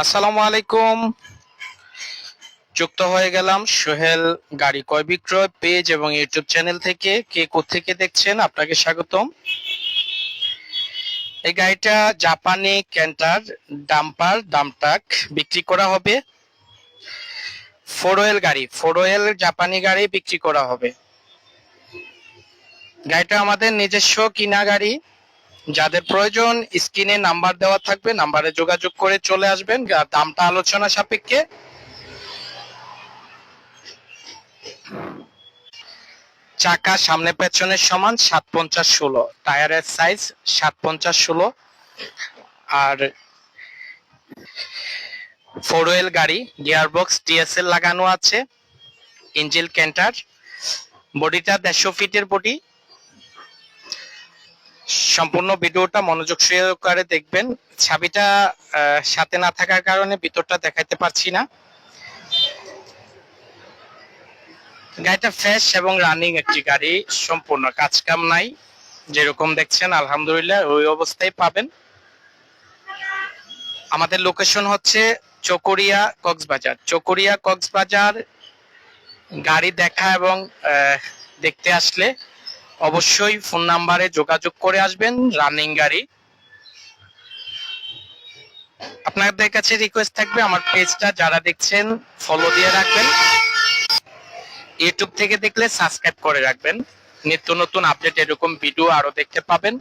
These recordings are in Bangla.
আসসালামু আলাইকুম। যুক্ত হয়ে গেলাম সোহেল গাড়ি ক্রয় বিক্রয় পেজ এবং ইউটিউব চ্যানেল থেকে। কে কোথেকে দেখছেন? আপনাকে স্বাগতম। এই গাড়িটা জাপানি ক্যান্টার ডাম্পার ডামটাক বিক্রি করা হবে। ফোর ওয়েল গাড়ি, ফোর ওয়েল জাপানি গাড়ি বিক্রি করা হবে। গাড়িটা আমাদের নিজস্ব কিনা গাড়ি। যাদের প্রয়োজন, স্ক্রিনে নাম্বার দেওয়া থাকবে, নাম্বারে যোগাযোগ করে চলে আসবেন। দামটা আলোচনা সাপেক্ষে। চাকা সামনে পেছনের সমান সাত পঞ্চাশ ষোলো। টায়ারের সাইজ সাত পঞ্চাশ ষোলো। আর ফোর ওয়েল গাড়ি গিয়ারবক্স ডিএসএল লাগানো আছে। ইঞ্জিল ক্যান্টার বডিটা দেড়শো ফিটের বডি। সম্পূর্ণ ভিডিওটা মনোযোগ সহকারে দেখবেন। ছাবিটা সাথে না থাকার কারণে ভিতরটা দেখাইতে পারছি না। গাড়িটা ফ্রেশ এবং রানিং একটি গাড়ি, সম্পূর্ণ কাজ কাম নাই। যেরকম দেখছেন, আলহামদুলিল্লাহ, ওই অবস্থায় পাবেন। আমাদের লোকেশন হচ্ছে চকরিয়া কক্সবাজার। চকরিয়া কক্সবাজার গাড়ি দেখা এবং দেখতে আসলে অবশ্যই ফোন নাম্বারে যোগাযোগ করে আসবেন, রানিং গাড়ি। আপনাদের কাছে রিকোয়েস্ট থাকবে আমার পেজটা যারা দেখছেন ফলো দিয়ে রাখবেন। ইউটিউব থেকে দেখলে সাবস্ক্রাইব করে রাখবেন। নিত্য নতুন আপডেট এরকম ভিডিও আরও দেখতে পাবেন।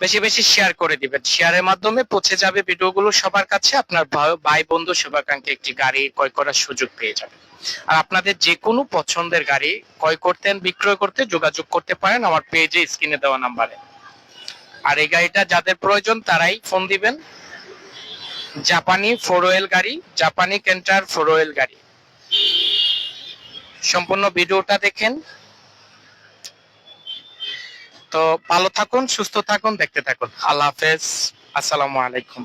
বেশি বেশি শেয়ার করে দিবেন। শেয়ারের মাধ্যমে পৌঁছে যাবে ভিডিওগুলো সবার কাছে, আপনার ভাই- বন্ধু শুভাকাঙ্ক্ষী একটি গাড়ি ক্রয় করার সুযোগ পেয়ে যাবে। আর আপনাদের যে কোনো পছন্দের গাড়ি ক্রয় করতেন বিক্রয় করতে যোগাযোগ করতে পারেন আমার পেজে স্ক্রিনে দেওয়া নাম্বারে আর এই গাড়িটা যাদের প্রয়োজন তারাই ফোন দিবেন। জাপানি ফোর ওয়েল গাড়ি, জাপানি কেন্টার ফোর ওয়েল গাড়ি। সম্পূর্ণ ভিডিওটা দেখেন। তো ভালো থাকুন সুস্থ থাকুন দেখতে থাকুন। আল্লাহ হাফেজ। আসসালামু আলাইকুম।